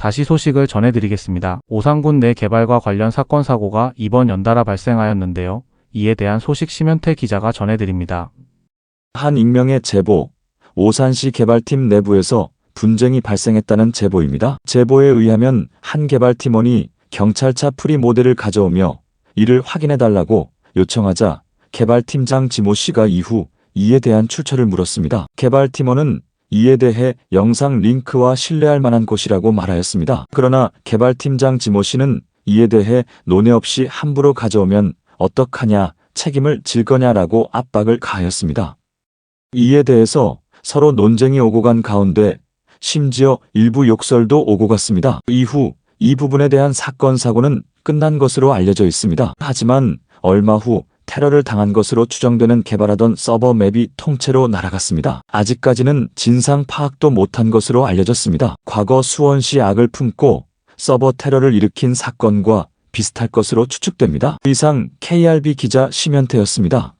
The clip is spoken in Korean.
다시 소식을 전해드리겠습니다. 오산군 내 개발과 관련 사건 사고가 이번 연달아 발생하였는데요. 이에 대한 소식 심현태 기자가 전해드립니다. 한 익명의 제보, 오산시 개발팀 내부에서 분쟁이 발생했다는 제보입니다. 제보에 의하면 한 개발팀원이 경찰차 프리 모델을 가져오며 이를 확인해달라고 요청하자 개발팀장 지모 씨가 이후 이에 대한 출처를 물었습니다. 개발팀원은 이에 대해 영상 링크와 신뢰할 만한 곳이라고 말하였습니다. 그러나 개발팀장 지모 씨는 이에 대해 논의 없이 함부로 가져오면 어떡하냐, 책임을 질 거냐라고 압박을 가하였습니다. 이에 대해서 서로 논쟁이 오고 간 가운데 심지어 일부 욕설도 오고 갔습니다. 이후 이 부분에 대한 사건 사고는 끝난 것으로 알려져 있습니다. 하지만 얼마 후 테러를 당한 것으로 추정되는 개발하던 서버 맵이 통째로 날아갔습니다. 아직까지는 진상 파악도 못한 것으로 알려졌습니다. 과거 수원시 악을 품고 서버 테러를 일으킨 사건과 비슷할 것으로 추측됩니다. 이상 KRB 기자 심현태였습니다.